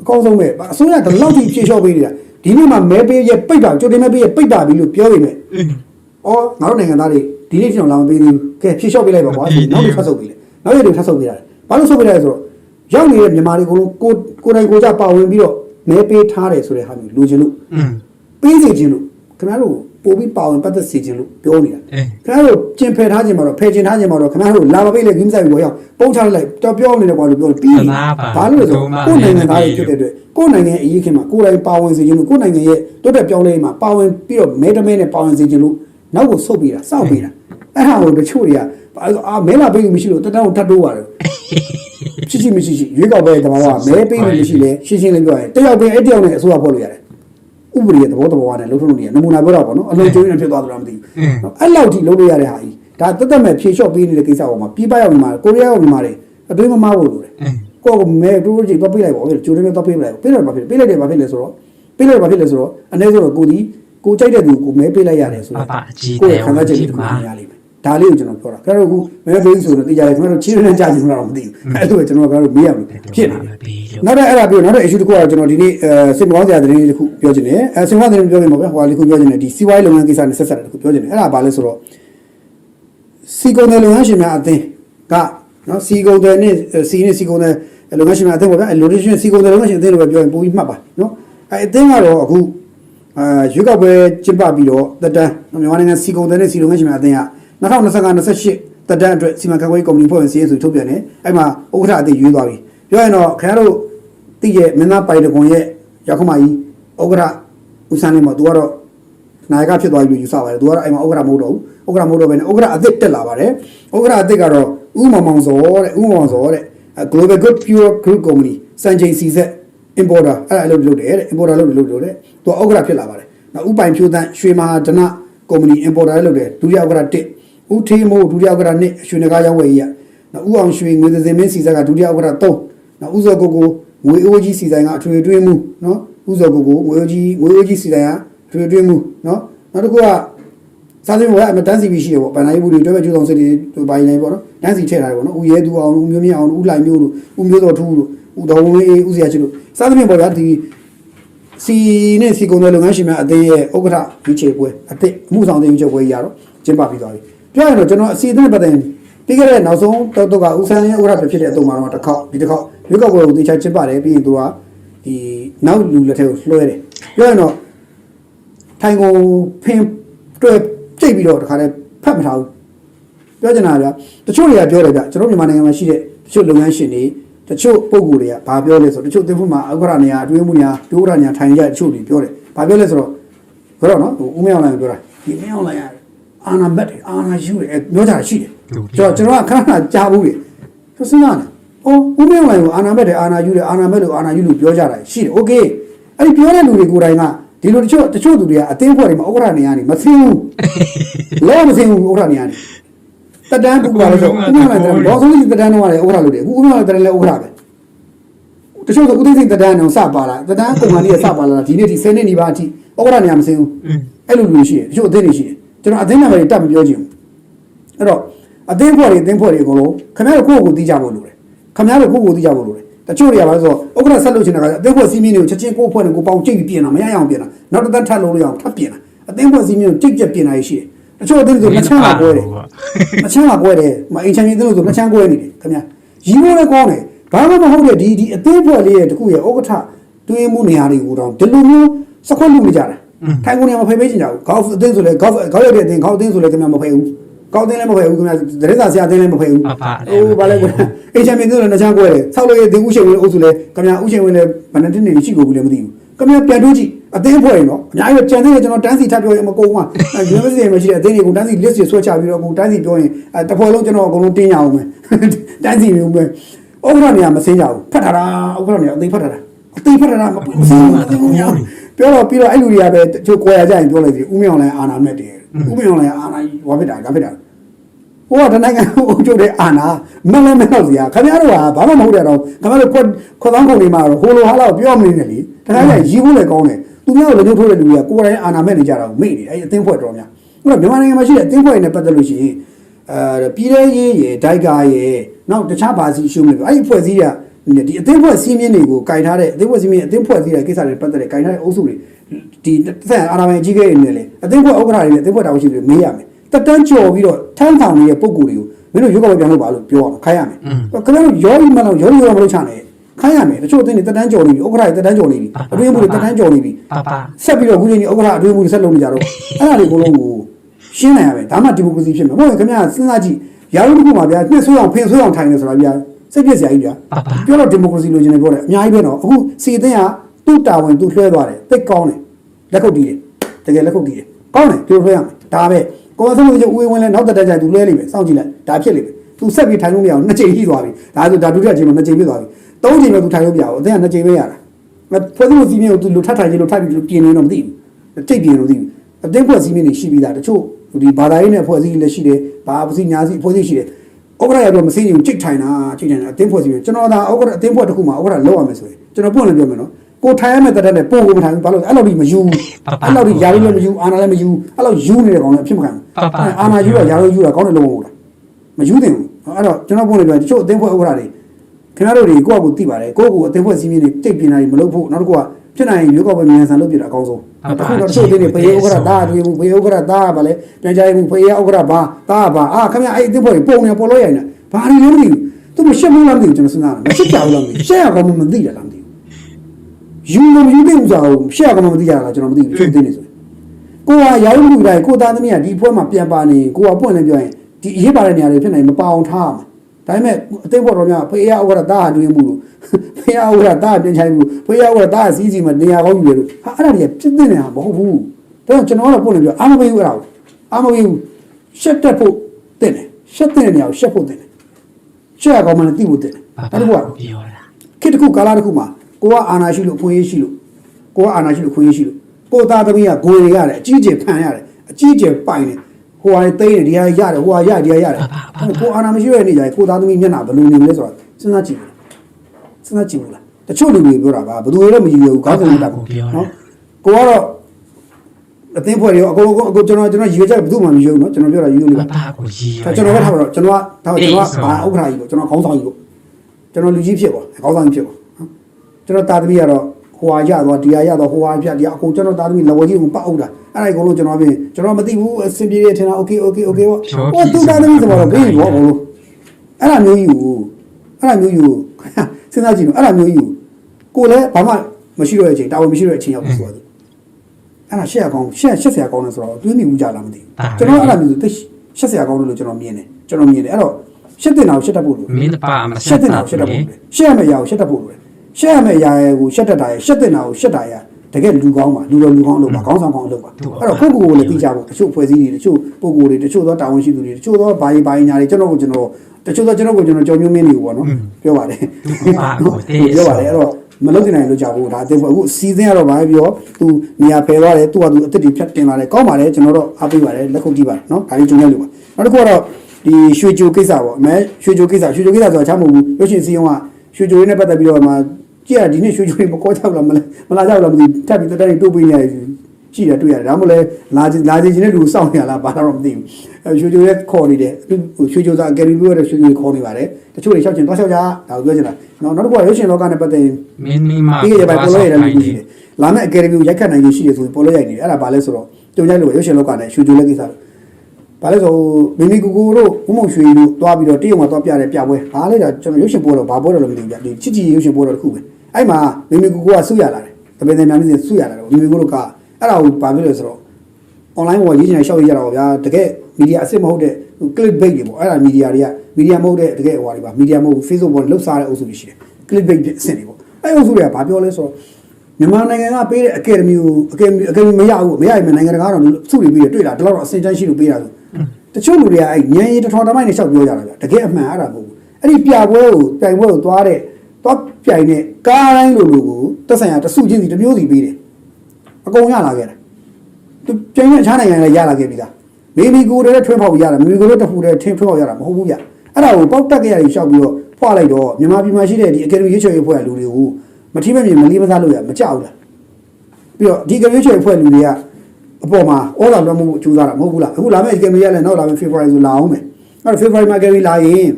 အကောင်းဆုံးပဲအစိုးရဒီလောက်ထိဖြေလျှော့ပေးနေတာဒီနေ့မှမဲပေးရဲ့ပိတ်ပါကြိုတင်မဲပေးရဲ့ပိတ်ပါပြီလို့ပြောနေမယ်။အော်ငါတို့နိုင်ငံသားတွေ ဒီနေ့ကျွန်တော်လာမပေးသေးဘူး။ကဲဖြေလျှော့ပေးလိုက်ပါကွာ။နောက်တစ်ထပ်ဆုပ်ပေးလိုက်။နောက်ရက်တွေထပ်ဆုပ်ပေးရတယ်။ဘာလို့ဆုပ်ပေးလဲဆိုတော့ရောက်နေတဲ့မြန်မာတွေကိုလုံးကိုကိုယ်တိုင်ကိုယ်ကြပါဝင်ပြီးတော့မဲပေးထားတယ်ဆိုတဲ့ဟာမျိုးလိုချင်လို့อืมပေးစီခြင်းလို့ခင်ဗျားတို့ပို့ပြီးပါဝင်ပတ်သက်စီခြင်းလို့ပြောနေတာအင်း။ခင်ဗျားတို့ကျင်ဖယ်ထားခြင်းမှာတော့ဖယ်ခြင်းထားခြင်းမှာတော့ခင်ဗျားတို့လာမပေးလေဂိမ်းဆိုင်ကိုရောက်ပုံချလိုက်တော့ပြောနေတယ်ကွာလို့ပြောလို့ပြီးသနာပါဘာလို့လဲဆိုဘယ်သူမှကိုယ်နိုင်ငံသားတွေမပေးဖြစ်ဘူးတဲ့အတွက်ကိုယ်နိုင်ငံအရေးခင်မှာကိုယ်တိုင်ပါဝင်စေခြင်းလို့ကိုယ်နိုင်ငံရဲ့တိုးတက်ပြောင်းလဲရေးမှာပါဝင်ပြီးတော့မဲတမဲနဲ့ပါဝင်စေခြင်းလို့နောက်ကိုဆုတ်ပေးတာစောင့်ပေးတာ အဲ့ဟာကိုတချို့တွေကဘာလို့အာမဲလာပေးလို့မရှိလို့တက်တန်းကိုထပ်တိုးပါတယ်ရှိရှိမရှိရှိရွေးကောက်ပွဲတဘာဝမဲပေးလို့မရှိလဲရှင်းရှင်းလေးပြောရင်တယောက်ပဲအဲ့တယောက်နဲ့အစိုးရဖွဲ့လို့ရတယ်ဥပဒေရဲ့သဘောတဘာဝနဲ့လှုပ်ထုတ်လို့ရတယ်နမူနာပြောတာပေါ့နော်အလုံးကျိုးရင်းဖြစ်သွားသလားမသိဘူးအဲ့လောက်ထိလှုပ်လို့ရတဲ့ဟာကြီးဒါတက်တက်မဲ့ဖြေလျှော့ပေးနေတဲ့ကိစ္စပေါ်မှာပြပရောက်နေမှာကိုရီးယားရောက်နေမှာတွေအတွင်းမမဖို့လို့တယ်အင်းကိုယ့်ကိုမဲတူတူကြီးတော့ပေးလိုက်ပါဦးကျိုးတယ်တော့ပေးလိုက်ပေးလိုက်ပါဖြစ်ပေးလိုက်တယ်ဘာဖြစ်လဲဆိုတော့ပေးလိုက်ပါဖြစ်လဲဆိုတော့အနည်းဆုံးတော့ကိုဒီကိုကြိုက်တဲ့သူကိုမဲပေးလိုက်ရတယ်ဆိုအတော့ပအကြီးကိုတယ့်ယ်ခံစားချက်တွေဒီတခုမှာရလိမ့်မယ် ဒါလေးကိုကျွန်တော်ပြောတာခင်ဗျားတို့အခုမဲပေးဆိုတော့တရားတယ်ခင်ဗျားတို့ချင်းနဲ့ကြာချင်မှာတော့မသိဘူးအဲ့လိုကျွန်တော်ကတော့မေးရမယ်ဖြစ်နေတယ်ပေးလို့နောက်တော့အဲ့ဒါပြောနောက်တော့ issue တစ်ခုကတော့ကျွန်တော်ဒီနေ့အဲစိတ်မကောင်းစရာသတင်းလေးတစ်ခုပြောချင်တယ်အဲစိတ်မကောင်းသတင်းပြောရင်ပေါ့ဗျာဟိုဟာလေးခုပြောချင်တယ်ဒီစီးပွားရေးလုပ်ငန်းကိစ္စနဲ့ဆက်ဆက်တဲ့တစ်ခုပြောချင်တယ်အဲ့ဒါဘာလဲဆိုတော့စီကုံတယ်လုပ်ငန်းရှင်များအသင်းကနော်စီကုံတယ်နဲ့စီနဲ့စီကုံတယ်လုပ်ငန်းရှင်များအသင်းပေါ့ဗျာအဲ location စီကုံတယ်လုပ်ငန်းရှင်အသင်းလို့ပဲပြောရင်ပိုပြီးမှတ်ပါနော်အဲအသင်းကတော့အခုအာရွေးကောက်ပွဲကျင်းပပြီးတော့တက်တန်းမြန်မာနိုင်ငံစီကုံတယ်နဲ့စီလုပ်ငန်းရှင်များအသင်းက 2025-28တက်တန်းအတွက်စီမံခန့်ခွဲကုမ္ပဏီဖွဲ့ဝင်စည်းရေးဆိုထုတ်ပြန်တယ်အဲ့မှာဥက္ကဋ္ဌအသစ်ရွေးသွားပြီပြောရင်တော့ခင်ဗျားတို့သိရဲ့မင်းသားပိုင်တကွန်ရဲ့ရောက်ခမကြီးဥက္ကဋ္ဌဦးစန်းလေးမော်သူကတော့နိုင်ကဖြစ်သွားပြီလို့ယူဆပါတယ်သူကတော့အဲ့မှာဥက္ကဋ္ဌမဟုတ်တော့ဘူးဥက္ကဋ္ဌမဟုတ်တော့ဘဲနဲ့ဥက္ကဋ္ဌအသစ်တက်လာပါတယ်ဥက္ကဋ္ဌအသစ်ကတော့ဥမောင်မောင်စောတဲ့ဥမောင်မောင်စောတဲ့ Global Good Pure Group Company စံချိန်စီဆက် importer အဲ့ဒါလုပ်လုပ်တယ်တဲ့ importer လုပ်လုပ်တယ်သူကဥက္ကဋ္ဌဖြစ်လာပါတယ်နောက်ဥပိုင်ဖြိုးတန်းရွှေမဟာဒနာ company importer လုပ်တယ်ဒုတိယဥက္ကဋ္ဌ1 ဥထေးမိုးဒုတိယဥက္ကရာ2ရွှေနဂါရောက်ဝယ်ကြီးရနောက်ဥအောင်ရွှေငွေသစင်မင်းစီဆက်ကဒုတိယဥက္ကရာ3နောက်ဥဇော်ကိုကိုငွေအိုးကြီးစီဆိုင်ကအထွေထွေမှုနော်ဥဇော်ကိုကိုငွေအိုးကြီးငွေအိုးကြီးစီဆိုင်ကအထွေထွေမှုနော်နောက်တစ်ခုကစားစင်းဘောကအမတန်းစီပြီးရှိတယ်ပေါ့ဗန်နာရေးဘူးတွေတွဲပဲကျူဆောင်စစ်တွေသူပိုင်းနေပေါ့နော်တန်းစီထည့်ထားတယ်ပေါ့နော်ဦးရဲသူအောင်ဦးမျိုးမြင့်အောင်ဦးလှိုင်မျိုးတို့ဦးမျိုးတော်ထူးတို့ဦးတော်ဝင်းအေးဦးစရာချစ်တို့စားသဖြင့်ပေါ့ဗျာဒီစီနဲ့စီကုံတဲ့လုပ်ငန်းရှင်များအသင်းရဲ့ဥက္ကဋ္ဌရွေးချယ်ပွဲအသစ်အမှုဆောင်တဲ့ရွေးချယ်ပွဲကြီးရတော့ကျင်းပပြီးသွားပြီ ပြောရရင်တော့ကျွန်တော်အစီအစဉ်နဲ့ပတ်သက်ရင်ပြီးခဲ့တဲ့နောက်ဆုံးတော့တော့ကဦးဆန်းရဲ့ဥက္ကဋ္ဌဖြစ်တဲ့အတုံးမှာတော့တစ်ခေါက်ဒီတစ်ခေါက်ရွေးကောက်ပွဲကိုတေချာကျင်းပတယ်ပြီးရင်သူကဒီနောက်လူလက်ထက်ကိုလွှဲတယ်ပြောရင်တော့ထိုင်ကုန်ဖင်တွဲကြိတ်ပြီးတော့တခါတည်းဖတ်မထားဘူးပြောချင်တာကတချို့တွေကပြောတယ်ဗျကျွန်တော်မြန်မာနိုင်ငံမှာရှိတဲ့တချို့လုပ်ငန်းရှင်တွေတချို့ပုံကိုယ်တွေကဘာပြောလဲဆိုတော့တချို့သင်ဖို့မှာဥက္ကရာနေရာအတွင်းမှုညာဒုက္ခရာနေရာထိုင်ကြတချို့တွေပြောတယ်ဘာပြောလဲဆိုတော့ဘယ်တော့နော်ဟိုဦးမင်းအောင်လိုင်ပြောတာဒီမင်းအောင်လိုင်က အာနာမက်တယ်အာနာယူတယ်အဲပြောကြတာရှိတယ်ကျွန်တော်ကျွန်တော်ကခဏခဏကြားဘူးလေဆိုစဉ်းစားနေ။အော်ဦးမင်းဝိုင်ကိုအာနာမက်တယ်အာနာယူတယ်အာနာမက်လို့အာနာယူလို့ပြောကြတာရှိတယ်။ Okay ။အဲ့ဒီပြောတဲ့လူတွေကိုယ်တိုင်ကဒီလိုတချို့တချို့သူတွေကအသင်းဖွဲ့တွေမှာဥက္ကဋ္ဌနေရာနေမသိဘူး။လောမသိဘူးဥက္ကဋ္ဌနေရာနေ။တက်တန်းကူပါလို့ဆိုဦးမင်းဝိုင်တယ်ဘောဆုံးကြီးတက်တန်းတော့ရတယ်ဥက္ကဋ္ဌလို့တယ်။အခုဦးမင်းဝိုင်တက်တန်းလဲဥက္ကဋ္ဌပဲ။တချို့ဆိုဦးသိန်းစိတ်တက်တန်းအောင်စပါလာတက်တန်းပုံမှန်လေးကစပါလာဒီနေ့ဒီ10နှစ်နီးပါးအထိဥက္ကဋ္ဌနေရာမသိဘူး။အဲ့လိုလူရှိတယ်တချို့အသင်းတွေရှိတယ်။ ကျွန်တော်အသင်းနာမည်တက်မပြောချင်ဘူး။အဲ့တော့အသင်းဖွဲ့တွေအသင်းဖွဲ့တွေအကုန်လုံးခင်ဗျားတို့ကိုယ့်ကိုယ်သိကြဖို့လိုတယ်ခင်ဗျားတို့ကိုယ့်ကိုယ်သိကြဖို့လိုတယ်တချို့တွေကဘာလို့ဆိုတော့ဥက္ကဋ္ဌဆက်လုပ်ချင်တာကအသင်းဖွဲ့စည်းမျဉ်းတွေကိုချက်ချင်းကိုယ့်ဖွဲ့နဲ့ကိုယ်ပေါင်းကြိတ်ပြီးပြင်တာမရရအောင်ပြင်တာနောက်တစ်သက်ထပ်လုပ်လို့ရအောင်ထပ်ပြင်တာအသင်းဖွဲ့စည်းမျဉ်းကိုကြိတ်ကြက်ပြင်တာရှိတယ်တချို့အသင်းဆိုနှစ်ချမ်းလာပွဲတယ်နှစ်ချမ်းလာပွဲတယ်မအင်ချန်ကြီးအသင်းလို့ဆိုနှစ်ချမ်းပွဲနေတယ်ခင်ဗျာရီမိုးလည်းကောင်းတယ်ဘာမှမဟုတ်တဲ့ဒီဒီအသင်းဖွဲ့လေးရဲ့တခုရဲ့ဥက္ကဋ္ဌတွေးမှုနေရာတွေကိုတော့ဒီလိုမျိုးစခွက်လူနေကြတာ ထိုင်ကုန်နေရာမဖိပေးချင်ကြဘူးကောက်အသင်းဆိုလဲကောက်ကောက်ရတဲ့အသင်းကောက်အသင်းဆိုလဲခင်ဗျာမဖိဘူးကောက်အသင်းလည်းမဖိဘူးခင်ဗျာဒရက်စာဆရာအသင်းလည်းမဖိဘူးပါပါဟိုဘာလဲကွာအင်ချန်မင်းတို့လည်းနှစ်ချမ်းကွဲတယ်ဆောက်လို့ရတဲ့ဥရှိန်ဝင်အုပ်စုလဲခင်ဗျာဥရှိန်ဝင်လည်းဘယ်နှစ်နှစ်နေရှိကိုဘူးလည်းမသိဘူးခင်ဗျာပြန်တွေးကြည့်အသင်းဖွဲ့ရင်တော့အများကြီးပဲကြံသေးတယ်ကျွန်တော်တန်းစီထပ်ပြောရင်မကုန်ဘူး university မှာရှိတဲ့အသင်းတွေကိုတန်းစီ list တွေဆွဲချပြီးတော့အခုတန်းစီပြောရင်အဲတစ်ဖွဲ့လုံးကျွန်တော်အကုန်လုံးတင်းရအောင်မယ်တန်းစီမျိုးပဲဥက္ကဋ္ဌနေရာမစင်းကြဘူးဖတ်ထားတာဥက္ကဋ္ဌနေရာအသိဖတ်ထားတာအသိဖတ်ထားတာမစင်းဘူးအသိဘူး ပြောတော့ပြီးတော့အဲ့လူတွေကပဲချိုးကိုရကြရင်ပြောလိုက်တယ်ဦးမြောင်လည်းအာနာမဲ့တယ်ဦးမြောင်လည်းအာနာဝါဖြစ်တာဒါဖြစ်တာဟိုကတနိုင်ငံအုပ်ချုပ်တဲ့အာဏာမလဲမတော့စရာခင်ဗျားတို့ကဘာမှမဟုတ်တဲ့တော့ခင်ဗျားတို့ခွခွသောင်းကုန်တွေမှာတော့ဟိုလိုဟာလောက်ပြောမနေနဲ့လေတခါကျရင်ရီးဖို့လည်းကောင်းတယ်သူများကိုလည်းထိုးတဲ့လူတွေကကိုယ်တိုင်အာဏာမဲ့နေကြတာကိုမေ့နေတယ်အဲ့အသင်းဖွဲ့တော်များဟိုကမြန်မာနိုင်ငံမှာရှိတဲ့အသင်းဖွဲ့နဲ့ပတ်သက်လို့ရှိရင်အဲပြည်ထောင်ရေးရေဒိုက်ကာရေနောက်တခြားဘာစီရှုမလဲအဲ့ဒီဖွဲ့စည်းက ဒီအသင်းဖွဲ့စည်းမျဉ်းတွေကိုကင်ထားတဲ့အသင်းဖွဲ့စည်းမျဉ်းအသင်းဖွဲ့စည်းတဲ့ကိစ္စတွေပတ်သက်တဲ့ကင်ထားတဲ့အုပ်စုတွေဒီသက်အာဏာပိုင်အကြီးကြီးတွေနဲ့လေအသင်းဖွဲ့ဥက္ကဋ္ဌတွေနဲ့အသင်းဖွဲ့တာဝန်ရှိတွေမေးရမယ်တက်တန်းကြော်ပြီးတော့ထမ်းဆောင်နေတဲ့ပုံကိုယ်တွေကိုမင်းတို့ရုပ်ကပဲပြန်လို့ပါလို့ပြောရမှာခိုင်းရမယ်ခင်ဗျားတို့ရောရီမလောက်ရောရီရောမလို့ချနဲ့ခိုင်းရမယ်တချို့အသင်းတွေတက်တန်းကြော်နေပြီဥက္ကဋ္ဌတွေတက်တန်းကြော်နေပြီအတွင်းမှုတွေတက်တန်းကြော်နေပြီပါပါဆက်ပြီးတော့ခုချိန်ကြီးဥက္ကဋ္ဌအတွင်းမှုတွေဆက်လုပ်နေကြတော့အဲ့ဒါတွေအကုန်လုံးကိုရှင်းနိုင်ရမယ်ဒါမှဒီမိုကရေစီဖြစ်မယ်ဟုတ်ရဲ့ခင်ဗျာစဉ်းစားကြည့်ရာလူတစ်ခုမှာဗျာနှစ်ဆွေးအောင်ဖင်ဆွေးအောင်ထိုင်နေဆိုတာဗျာ စိတ်ပြည့်စရာကြီးဗျာပါပါပြောတော့ဒီမိုကရေစီလိုချင်တယ်ပြောတယ်အများကြီးပဲတော့အခုစီအသင်းကသူ့တာဝန်သူလွှဲသွားတယ်သိကောင်းတယ်လက်ခုပ်တီးတယ်တကယ်လက်ခုပ်တီးတယ်ကောင်းတယ်သူလွှဲရမယ်ဒါပဲကိုယ်ဆုံးလို့ဦးဝင်းဝင်းလဲနောက်တက်တက်ကြသူလွှဲလိမ့်မယ်စောင့်ကြည့်လိုက်ဒါဖြစ်လိမ့်မယ်သူဆက်ပြီးထိုင်လို့မရအောင်နှစ်ချိန်ရှိသွားပြီဒါဆိုဒါဒုတိယချိန်မှာနှစ်ချိန်ပြည့်သွားပြီသုံးချိန်ပဲသူထိုင်လို့မရဘူးအသင်းကနှစ်ချိန်ပဲရတာမဖွဲ့သူစီမင်းကိုသူလိုထပ်ထိုင်ခြင်းလိုထပ်ပြီးပြင်နေတော့မသိဘူးတိတ်ပြင်လို့မသိဘူးအသင်းဖွဲ့စည်းမင်းတွေရှိပြီးသားတချို့ဒီဘာသာရေးနဲ့ဖွဲ့စည်းလည်းရှိတယ်ဘာပစီညာစီဖွဲ့စည်းရှိတယ် ဥက္ကဋ္ဌရတော့မစင်းရင်ကြိတ်ထိုင်တာကြိတ်ထိုင်တာအသင်းဖွဲ့စည်းမင်းကျွန်တော်ဒါဥက္ကဋ္ဌအသင်းဖွဲ့တစ်ခုမှာဥက္ကဋ္ဌလောက်ရမယ်ဆိုရင်ကျွန်တော်ပွင့်လည်းပြောမယ်နော်ကိုထိုင်ရမယ့်တတ်တဲ့ပို့ကိုမထိုင်ဘူးဘာလို့လဲအဲ့လောက်ကြီးမယူအဲ့လောက်ကြီးယာလို့လည်းမယူအာနာလည်းမယူအဲ့လောက်ယူနေတဲ့ကောင်လည်းအဖြစ်မခံဘူးအာနာယူတာယာလို့ယူတာကောင်းတယ်လို့မဟုတ်လားမယူတယ်ဘူးအဲ့တော့ကျွန်တော်ပွင့်လည်းပြောတချို့အသင်းဖွဲ့ဥက္ကဋ္ဌတွေခင်ဗျားတို့တွေကိုယ့်အကူသိပါတယ်ကိုယ့်အကူအသင်းဖွဲ့စည်းမင်းတွေတိတ်ပြင်တာတွေမလုပ်ဖို့နောက်တစ်ခုက ဖြစ်နိုင်ရင်ရွေးကောက်ပွဲမြန်ဆန်လုပ်ပြတာအကောင်းဆုံးတခုတော့တချို့အသင်းတွေဖေးဥက္ကဋ္ဌတာတွေဘူးဖေးဥက္ကဋ္ဌတာပါလေပြန်ကြရမှုဖေးဥက္ကဋ္ဌဘာတာဘာအာခင်ဗျာအဲ့အသင်းဖွဲ့ပုံနေပေါ်လို့ရရင်ဘာတွေလဲမသိဘူးသူမရှက်ဘူးလားမသိဘူးကျွန်တော်စဉ်းစားတာမရှက်ကြဘူးလားမသိဘူးရှက်ရကောင်းမှမသိတယ်လားမသိဘူးယူမယူတဲ့ဥစ္စာကိုရှက်ရကောင်းမှမသိကြတာကျွန်တော်မသိဘူးဖြစ်သိနေဆိုရင်ကိုကရာဟုမှုတိုင်းကိုသားသမီးကဒီဖွဲ့မှာပြန်ပါနေကိုကပွင့်လည်းပြောရင်ဒီအရေးပါတဲ့နေရာတွေဖြစ်နေမပအောင်ထားမှာ ဒါပေမဲ့အသိဖို့တော်များဖေးရဥက္ကဋ္ဌတာတွင်မှုလို့ဖေးရဥက္ကဋ္ဌတာပြင်ချိုင်မှုဖေးရဥက္ကဋ္ဌတာစီးစီးမှာနေရာကောင်းယူရလို့ဟာအဲ့ဒါတွေကဖြစ်တဲ့နေရာမဟုတ်ဘူးဒါကြောင့်ကျွန်တော်ကတော့ပွင့်လည်းပြောအာမပေးဘူးအဲ့ဒါကိုအာမပေးဘူးရှက်တက်ဖို့တဲ့တယ်ရှက်တဲ့နေရာကိုရှက်ဖို့တဲ့တယ်ရှက်ရကောင်းမှလည်းသိဖို့တဲ့တယ်ပါပါအဲ့ဒါကပြောတာခေတ်တစ်ခုကာလတစ်ခုမှာကိုကအာနာရှိလို့အခွင့်အရေးရှိလို့ကိုကအာနာရှိလို့အခွင့်အရေးရှိလို့ကိုသားသမီးကဂွေတွေရတယ်အကြီးကျယ်ဖန်ရတယ်အကြီးကျယ်ပိုင်တယ် ဟိုဟာတွေသိတယ်ဒီဟာရတယ်ဟိုဟာရဒီဟာရတယ်ကိုအာနာမရှိရတဲ့နေကြကိုသားသမီးမျက်နှာဘယ်လိုနေမလဲဆိုတာစဉ်းစားကြည့်စဉ်းစားကြည့်ဘူးလားတချို့လူတွေပြောတာပါဘယ်သူတွေလည်းမယူရဘူးခေါင်းစဉ်နဲ့တာကိုနော်ကိုကတော့အသိဖွဲ့တွေအကုန်လုံးအကုန်ကျွန်တော်ကျွန်တော်ယူချက်ဘယ်သူမှမယူဘူးနော်ကျွန်တော်ပြောတာယူလို့ပါပါပါကိုရီဒါကျွန်တော်ပဲထားပါတော့ကျွန်တော်ကဒါကျွန်တော်ကဘာဥက္ကဋ္ဌကြီးပေါ့ကျွန်တော်ခေါင်းဆောင်ကြီးပေါ့ကျွန်တော်လူကြီးဖြစ်ပေါ့ခေါင်းဆောင်ကြီးဖြစ်ပေါ့နော်ကျွန်တော်တာသမီကတော့ ဟိုဟာရတော့ဒီဟာရတော့ဟိုဟာပြဒီဟာအကုန်ကျွန်တော်သားသမီးလဝကြီးကိုပတ်အောင်တာအဲ့ဒါအကုန်လုံးကျွန်တော်ပြင်ကျွန်တော်မသိဘူးအဆင်ပြေတယ်ထင်တာ okay okay okay ပေါ့ဟိုသူသားသမီးဆိုတော့ဂိမ်းဘောဘလို့အဲ့ဒါမျိုးယူအဲ့ဒါမျိုးယူစဉ်းစားကြည့်နော်အဲ့ဒါမျိုးယူကိုလည်းဘာမှမရှိတော့တဲ့အချိန်တာဝန်မရှိတော့တဲ့အချိန်ရောက်ပြီဆိုတော့အဲ့ဒါရှက်ရကောင်းရှက်ရှက်ဆရာကောင်းတယ်ဆိုတော့အတွင်းနေဦးကြလားမသိဘူးကျွန်တော်အဲ့ဒါမျိုးသိရှက်ဆရာကောင်းလို့ကျွန်တော်မြင်တယ်ကျွန်တော်မြင်တယ်အဲ့တော့ရှက်တင်တာကိုရှက်တတ်ဖို့လိုမင်းတပါမရှက်တင်တာကိုရှက်တတ်ဖို့လိုရှက်ရမယ့်အရာကိုရှက်တတ်ဖို့လို ရှက်ရမယ့်အရာကိုရှက်တတ်တာရဲ့ရှက်တင်တာကိုရှက်တာရဲ့တကယ်လူကောင်းပါလူတော်လူကောင်းလို့ပါခေါင်းဆောင်ကောင်းလို့ပါအဲ့တော့ကိုယ့်ကိုယ်ကိုလည်းသိကြဖို့တချို့ဖွဲ့စည်းတွေတချို့ပုံကိုယ်တွေတချို့သောတာဝန်ရှိသူတွေတချို့သောဘာကြီးဘာကြီးညာတွေကျွန်တော်ကိုကျွန်တော်တချို့သောကျွန်တော်ကိုကျွန်တော်ကြော်မျိုးမင်းတွေကိုပေါ့နော်ပြောပါတယ်ပြောပါတယ်အဲ့တော့မလုပ်နိုင်လို့ကြဘူးဒါအသေးပေါ့အခုစီစဉ်ရတော့ဗာပြောသူနေရာဖယ်သွားတယ်သူကသူအစ်စ်တွေဖြတ်တင်လာတယ်ကောင်းပါတယ်ကျွန်တော်တော့အားပေးပါတယ်လက်ခုပ်ကြည့်ပါနော်ဒါလေးကြုံရလို့ပါနောက်တစ်ခုကတော့ဒီရွှေကြိုကိစ္စပေါ့အမဲရွှေကြိုကိစ္စရွှေကြိုကိစ္စဆိုတာချမ်းမဟုတ်ဘူးရုပ်ရှင်စီယုံကရွှေကြိုလေးနဲ့ပတ်သက်ပြီးတော့မှ ကြည့်ရဒီနေ့ရွှေကြိုလေးမကောချောက်လားမလဲမလာကြောက်လားမသိထပ်ပြီးတက်တက်တိုးပေးနေရတယ်ရှိတယ်တွေ့ရတယ်ဒါမှမဟုတ်လဲလာလာစီချင်းတဲ့လူစောင့်နေရလားဘာတော့မသိဘူးရွှေကြိုလေးခေါ်နေတယ်ရွှေကြိုစားအကယ်ဒမီပြောတဲ့ရွှေကြိုခေါ်နေပါတယ်တချို့တွေရှောက်ချင်တော့ရှောက်ကြဒါကိုပြောချင်တာနောက်နောက်တစ်ခုကရုပ်ရှင်လောကနဲ့ပတ်သက်ရင်မင်းမီမာဒီရပိုင်ပေါ်လို့ရတယ်လူကြီးတယ်လာမယ့်အကယ်ဒမီကိုရိုက်ခတ်နိုင်ခြင်းရှိတယ်ဆိုရင်ပေါ်လို့ရိုက်နေတယ်အဲ့ဒါဘာလဲဆိုတော့ကြုံရိုက်လို့ရုပ်ရှင်လောကနဲ့ရွှေကြိုလက်ကိစ္စဘာလဲဆိုမီမီကူကူတို့ဥမုံရွှေတို့တွားပြီးတော့တရုတ်မှာတွားပြတယ်ပြပွဲဘာလဲဒါကျွန်တော်ရုပ်ရှင်ပွဲတော့ဘာပွဲတော့လည်းမသိဘူးဗျဒီချစ်ချီရုပ်ရှင်ပွဲတော့တစ်ခုပဲ အဲ့မှာမီမီကူကူကဆုရလာတယ်တပည့်တယ်များနေဆုရလာတယ်မီမီကူတို့ကအဲ့ဒါကိုဘာဖြစ်လဲဆိုတော့ online ပေါ်ရေးချင်ရှောက်ရေးကြတော့ဗျာတကယ်မီဒီယာအစ်စ်မဟုတ်တဲ့ click bait တွေပေါ့အဲ့ဒါမီဒီယာတွေကမီဒီယာမဟုတ်တဲ့တကယ်ဟိုဟာတွေပါမီဒီယာမဟုတ် Facebook ပေါ်လှုပ်ရှားတဲ့အုပ်စုတွေရှိတယ် click bait အစ်စ်တွေပေါ့အဲ့အုပ်စုတွေကဘာပြောလဲဆိုတော့မြန်မာနိုင်ငံကပေးတဲ့အကယ်ဒမီကိုအကယ်ဒမီအကယ်ဒမီမရဘူးမရရင်နိုင်ငံတကာကတော့စုတွေပြီးတယ်တွေ့တာဒီလောက်တော့အစင်တန်းရှိလို့ပေးတာဆိုတချို့လူတွေကအဲ့ညံရီတစ်ထောင်တမိုင်းနဲ့ရှောက်ပြောကြတာဗျာတကယ်အမှန်အဲ့ဒါမဟုတ်ဘူးအဲ့ဒီပြပွဲကိုပြိုင်ပွဲကိုသွားတဲ့ သွားပြိုင်တဲ့ကားတိုင်းလိုလိုကိုတက်ဆိုင်ရာတစုချင်းစီတစ်မျိုးစီပေးတယ်အကုန်ရလာခဲ့တယ်သူကျင်းတဲ့အခြားနိုင်ငံလည်းရလာခဲ့ပြီသားမေမီကိုတည်းထွင်းဖောက်ရတာမေမီကိုလည်းတခုတည်းထင်းထွင်းဖောက်ရတာမဟုတ်ဘူးဗျအဲ့ဒါကိုပေါက်တက်ကြရည်ရှောက်ပြီးတော့ဖွာလိုက်တော့မြန်မာပြည်မှာရှိတဲ့ဒီအကယ်ဒမီရွေးချယ်ရေးဖွဲ့လူတွေကိုမထီးမမြင်မလီးမသားလို့ရမကြောက်ဘူးလားပြီးတော့ဒီကယ်ဒမီရွေးချယ်ရေးဖွဲ့လူတွေကအပေါ်မှာဩလာလွှမ်းမှုကြိုးစားတာမဟုတ်ဘူးလားအခုလာမယ့်အကယ်ဒမီရလည်းနောက်လာမယ့် February ဆိုလာအောင်မယ်အဲ့တော့ February မှာအကယ်ဒမီလာရင်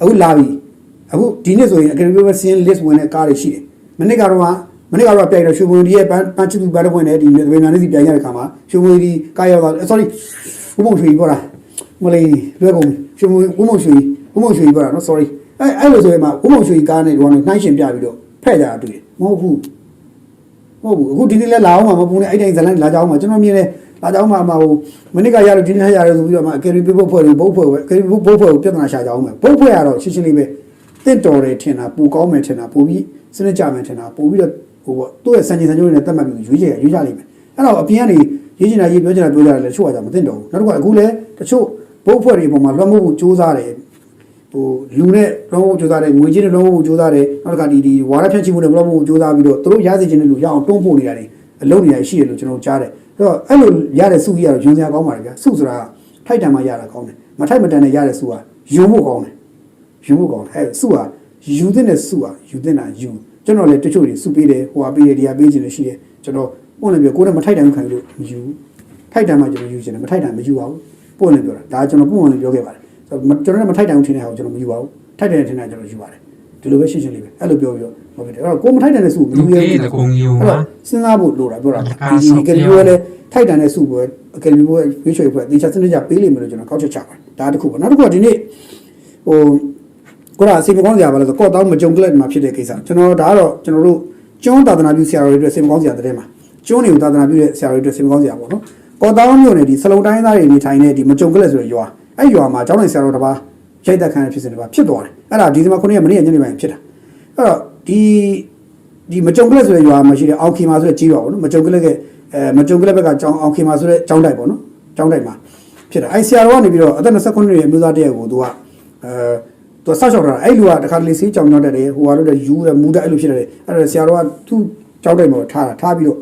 အခုလာပြီ အခုဒီနေ့ဆိုရင်အကယ်ဒမီပဲစင်း list ဝင်တဲ့ကားတွေရှိတယ်မနေ့ကတော့မနေ့ကတော့ပြိုင်တော့ရွှေဘုံဒီရဲ့ပန်းပန်းချစ်သူပန်းတော့ဝင်တဲ့ဒီမြေမြန်မာနေစီပြိုင်ရတဲ့ခါမှာရွှေဘုံဒီကားရောက်သွား sorry ဘုံဘုံရွှေပြောတာမလေးလွယ်ကုန်ရွှေဘုံဘုံဘုံရွှေဘုံဘုံရွှေပြောတာနော် sorry အဲ့အဲ့လိုဆိုရင်မှဘုံဘုံရွှေကားနဲ့ဒီကတော့နှိုင်းရှင်ပြပြီးတော့ဖဲ့ကြတာတွေ့တယ်မဟုတ်ဘူးမဟုတ်ဘူးအခုဒီနေ့လဲလာအောင်မှာမပူနဲ့အဲ့တိုင်းဇလန်လာကြအောင်မှာကျွန်တော်မြင်တယ်လာကြအောင်မှာဟိုမနေ့ကရလို့ဒီနေ့ရတယ်ဆိုပြီးတော့မှအကယ်ဒမီဘုတ်ဖွဲ့လို့ဘုတ်ဖွဲ့ပဲအကယ်ဒမီဘုတ်ဖွဲ့ကိုပြဿနာရှာကြအောင်မယ်ဘုတ်ဖွဲ့ကတော့ရှင်းရှင်းလေးပဲ တင့်တော်တယ်ထင်တာပူကောင်းမယ်ထင်တာပူပြီးစနစ်ကြမယ်ထင်တာပူပြီးတော့ဟိုပေါ့သူ့ရဲ့စံချိန်စံညွှန်းတွေနဲ့တတ်မှတ်ပြီးရွေးချယ်ရွေးကြလိမ့်မယ်အဲ့တော့အပြင်ကနေရေးချင်တာရေးပြောချင်တာပြောကြတယ်လေချို့ကကြမသိတော့ဘူးနောက်တစ်ခါအခုလဲတချို့ဘုတ်ဖွဲ့တွေပေါ်မှာလွှမ်းမိုးဖို့စူးစမ်းတယ်ဟိုလူနဲ့လွှမ်းမိုးဖို့စူးစမ်းတယ်ငွေကြေးနဲ့လွှမ်းမိုးဖို့စူးစမ်းတယ်နောက်တစ်ခါဒီဒီဝါရဖြန့်ချိမှုနဲ့လွှမ်းမိုးဖို့စူးစမ်းပြီးတော့သူတို့ရစေချင်တဲ့လူရအောင်တွန်းပို့နေတာတွေအလုပ်တွေရှိတယ်လို့ကျွန်တော်ကြားတယ်အဲ့တော့အဲ့လိုရတဲ့စုကြီးကတော့ယွန်စရာကောင်းပါလေဗျာစုဆိုတာထိုက်တန်မှရတာကောင်းတယ်မထိုက်မတန်နဲ့ရတဲ့စုကယွန်ဖို့ကောင်းတယ် ယူဖို့ကောင်းတယ်အဲစုဟာယူတဲ့နဲ့စုဟာယူတဲ့နာယူကျွန်တော်လည်းတချို့တွေစုပေးတယ်ဟိုဟာပေးတယ်ဒီဟာပေးခြင်းလည်းရှိတယ်ကျွန်တော်ပုံလည်းပြောကိုယ်လည်းမထိုက်တန်ဘူးခံလို့မယူထိုက်တန်မှကျွန်တော်ယူခြင်းတယ်မထိုက်တန်မယူပါဘူးပုံလည်းပြောတာဒါကျွန်တော်ပုံလည်းပြောခဲ့ပါတယ်ဆိုတော့ကျွန်တော်လည်းမထိုက်တန်ဘူးထင်တဲ့ဟာကိုကျွန်တော်မယူပါဘူးထိုက်တယ်ထင်တာကျွန်တော်ယူပါတယ်ဒီလိုပဲရှင်းရှင်းလေးပဲအဲ့လိုပြောပြီးတော့ဟုတ်ပြီအဲ့တော့ကိုယ်မထိုက်တန်တဲ့စုမယူရဘူးအဲ့တော့စဉ်းစားဖို့လိုတာပြောတာဒီကယ်ရီလည်းထိုက်တန်တဲ့စုပွဲအကယ်ဒမီပွဲရွေးချယ်ပွဲတေချာစနစ်ကြပေးလိမ့်မယ်လို့ကျွန်တော်ကောက်ချက်ချပါတယ်ဒါတခုပါနောက်တစ်ခုကဒီနေ့ဟို ကိုရာစေမကောင်းစရာပါလဲဆိုကော့တောင်းမကြုံကလပ်မှာဖြစ်တဲ့ကိစ္စကျွန်တော်ဒါကတော့ကျွန်တော်တို့ကျွန်းသာသနာပြုဆရာတော်တွေအတွက်စေမကောင်းစရာတဲ့မှာကျွန်းတွေကိုသာသနာပြုတဲ့ဆရာတော်တွေအတွက်စေမကောင်းစရာပေါ့နော်ကော့တောင်းမြို့နယ်ဒီစလုံတိုင်းသားတွေနေထိုင်တဲ့ဒီမကြုံကလပ်ဆိုတဲ့ရွာအဲ့ရွာမှာကျောင်းနိုင်ဆရာတော်တစ်ပါးရိုက်တက်ခံရဖြစ်စဉ်တစ်ပါးဖြစ်သွားတယ်အဲ့ဒါဒီဒီမှာခုနေ့ကမနေ့ကညနေပိုင်းဖြစ်တာအဲ့တော့ဒီဒီမကြုံကလပ်ဆိုတဲ့ရွာမှာရှိတဲ့အောက်ခီမာဆိုတဲ့ကြီးရွာပေါ့နော်မကြုံကလပ်ကအဲမကြုံကလပ်ဘက်ကကျောင်းအောက်ခီမာဆိုတဲ့ကျောင်းတိုက်ပေါ့နော်ကျောင်းတိုက်မှာဖြစ်တာအဲ့ဆရာတော်ကနေပြီးတော့အသက်29နှစ်ရဲ့အမျိုးသားတယောက်ကိုသူကအဲ သူဆောက်ရှောက်တာအဲ့လူကတခါတလေဆေးကြောင်ကြောက်တတ်တယ်ဟိုကတော့ယူတယ်မူတယ်အဲ့လိုဖြစ်တယ်အဲ့ဒါဆရာတော်ကသူ့ကျောင်းတိုက်မှာထားတာထားပြီးတော့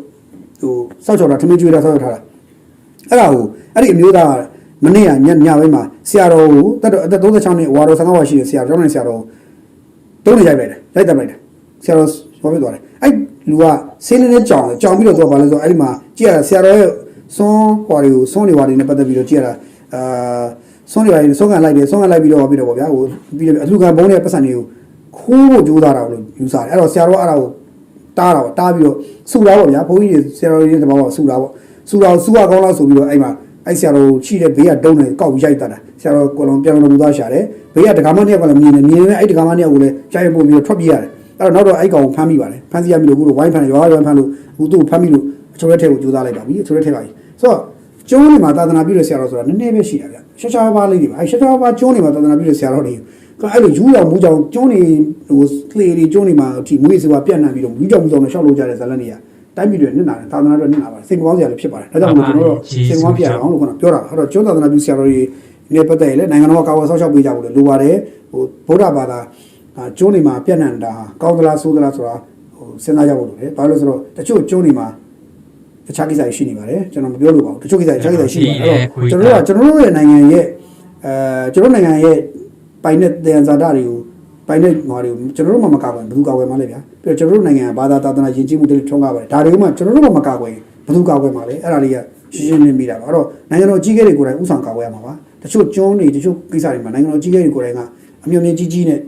ဟိုဆောက်ရှောက်တာထမင်းကျွေးတာဆောက်ရှောက်ထားတာအဲ့ဒါကိုအဲ့ဒီအမျိုးသားမနေ့ကညညပိုင်းမှာဆရာတော်ကိုတတ်တော့အသက်36နှစ်ဝါတော်15ဝါရှိတဲ့ဆရာတော်ကျောင်းနိုင်ဆရာတော်တုံးနေရိုက်လိုက်တယ်ရိုက်တက်လိုက်တယ်ဆရာတော်ပြောပြသွားတယ်အဲ့လူကဆေးလေးနဲ့ကြောင်တယ်ကြောင်ပြီးတော့သူကဘာလဲဆိုတော့အဲ့ဒီမှာကြည့်ရတာဆရာတော်ရဲ့စွန်းဟွာတွေကိုစွန်းတွေဟွာတွေနဲ့ပတ်သက်ပြီးတော့ကြည့်ရတာအာ စွန်းတွေဟွာတွေစွန်းကန်လိုက်တယ်စွန်းကန်လိုက်ပြီးတော့ပြီးတော့ဗောဗျာဟိုပြီးတော့အလှကန်ဘုံတဲ့ပတ်စံတွေကိုခိုးဖို့ကြိုးစားတာလို့ယူဆတယ်အဲ့တော့ဆရာတော်ကအဲ့ဒါကိုတားတာပေါ့တားပြီးတော့ဆူတာပေါ့ဗျာဘုန်းကြီးတွေဆရာတော်ကြီးတွေတဘောကဆူတာပေါ့ဆူတာကိုဆူရကောင်းလားဆိုပြီးတော့အဲ့မှာအဲ့ဆရာတော်ရှိတဲ့ဘေးကတုံးနေကောက်ပြီးရိုက်တတ်တာဆရာတော်ကိုလုံးပြန်လုံးလူသားရှာတယ်ဘေးကဒကာမနှစ်ယောက်ကလည်းမြင်နေမြင်နေအဲ့ဒကာမနှစ်ယောက်ကိုလည်းရှာရပို့ပြီးတော့ထွက်ပြေးရတယ်အဲ့တော့နောက်တော့အဲ့ကောင်ကိုဖမ်းမိပါတယ်ဖမ်းစီရပြီလို့ခုတော့ဝိုင်းဖမ်းရွာရွာဖမ်းလို့အခုသူ့ကိုဖမ်းမိလို့အချိုးရဲထဲကိုကြိုးစားလိုက်ပါပြီအချိုးရဲထဲပါပြီဆိုတော့ ကျုံးနေမှာသာသနာပြုတဲ့ဆရာတော်ဆိုတာနည်းနည်းပဲရှိတာဗျရှာရှာပါလေးတွေပါအဲ့ရှာရှာပါကျုံးနေမှာသာသနာပြုတဲ့ဆရာတော်တွေကအဲ့လိုယူအောင်မူကြောင်ကျုံးနေဟိုကလေးတွေကျုံးနေမှာအထိမွေးစွာပြန့်နှံ့ပြီးတော့မူကြောင်မူကြောင်နဲ့ရှောက်လို့ကြတဲ့ဇာတ်လန်းတွေကတိုင်းပြည်တွေနစ်နာတယ်သာသနာတွေနစ်နာပါတယ်စိတ်မကောင်းစရာလည်းဖြစ်ပါတယ်ဒါကြောင့်မို့ကျွန်တော်တို့စိတ်မကောင်းပြရအောင်လို့ခုနပြောတာအဲ့တော့ကျုံးသာသနာပြုဆရာတော်တွေနဲ့ပတ်သက်ရင်လည်းနိုင်ငံတော်ကကာဝယ်ဆောက်ရှောက်ပေးကြဖို့လည်းလိုပါတယ်ဟိုဗုဒ္ဓဘာသာကျုံးနေမှာပြန့်နှံ့တာကောင်းသလားဆိုးသလားဆိုတာဟိုစဉ်းစားကြဖို့လိုတယ်ဘာလို့လဲဆိုတော့တချို့ကျုံးနေမှာ တခြားကိစ္စရှိနေပါတယ်ကျွန်တော်မပြောလို့ပါဘူးတချို့ကိစ္စတခြားကိစ္စရှိနေပါတယ်အဲ့တော့ကျွန်တော်တို့ကကျွန်တော်တို့ရဲ့နိုင်ငံရဲ့အဲကျွန်တော်နိုင်ငံရဲ့ပိုင်တဲ့တန်ဇာတာတွေကိုပိုင်တဲ့ဟောတွေကိုကျွန်တော်တို့မှမကာကွယ်ဘယ်သူကာကွယ်မှလဲဗျာပြီးတော့ကျွန်တော်တို့နိုင်ငံကဘာသာသာသနာယဉ်ကျေးမှုတွေထုံးကားပါတယ်ဒါတွေကမှကျွန်တော်တို့မှမကာကွယ်ဘယ်သူကာကွယ်မှလဲအဲ့ဒါလေးကရှင်းရှင်းလင်းပြီးတာပါအဲ့တော့နိုင်ငံတော်ကြီးကဲတွေကိုယ်တိုင်ဥဆောင်ကာကွယ်ရမှာပါတချို့ကျွန်းတွေတချို့ကိစ္စတွေမှာနိုင်ငံတော်ကြီးကဲတွေကိုယ်တိုင်ကအမြုံမြင့်ကြီးကြီးနဲ့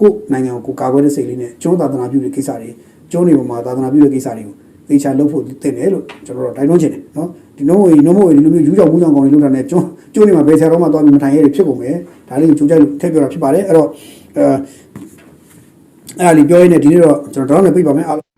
ကိုယ်နိုင်ငံကိုကာကွယ်တဲ့စိတ်လေးနဲ့ကျွန်းသာသနာပြုတဲ့ကိစ္စတွေကျွန်းတွေပေါ်မှာသာသနာပြုတဲ့ကိစ္စတွေကို သေချာလုပ်ဖို့တင်တယ်လို့ကျွန်တော်တို့တိုက်တွန်းချင်တယ်နော်ဒီနှုံးဝေနှုံးဝေဒီလိုမျိုးယူကြောင်ဘူးကြောင်ကောင်တွေလုပ်တာနဲ့ကျွန်းကျွန်းနေမှာဘယ်ဆရာတော်မှသွားပြီးမထိုင်ရတဲ့ဖြစ်ကုန်မယ်ဒါလေးကိုကြိုးကြိုက်လို့ထည့်ပြောတာဖြစ်ပါတယ်အဲ့တော့အဲအဲ့ဒါလေးပြောရင်းနဲ့ဒီနေ့တော့ကျွန်တော်တော့နဲ့ပြပါမယ်အားလုံး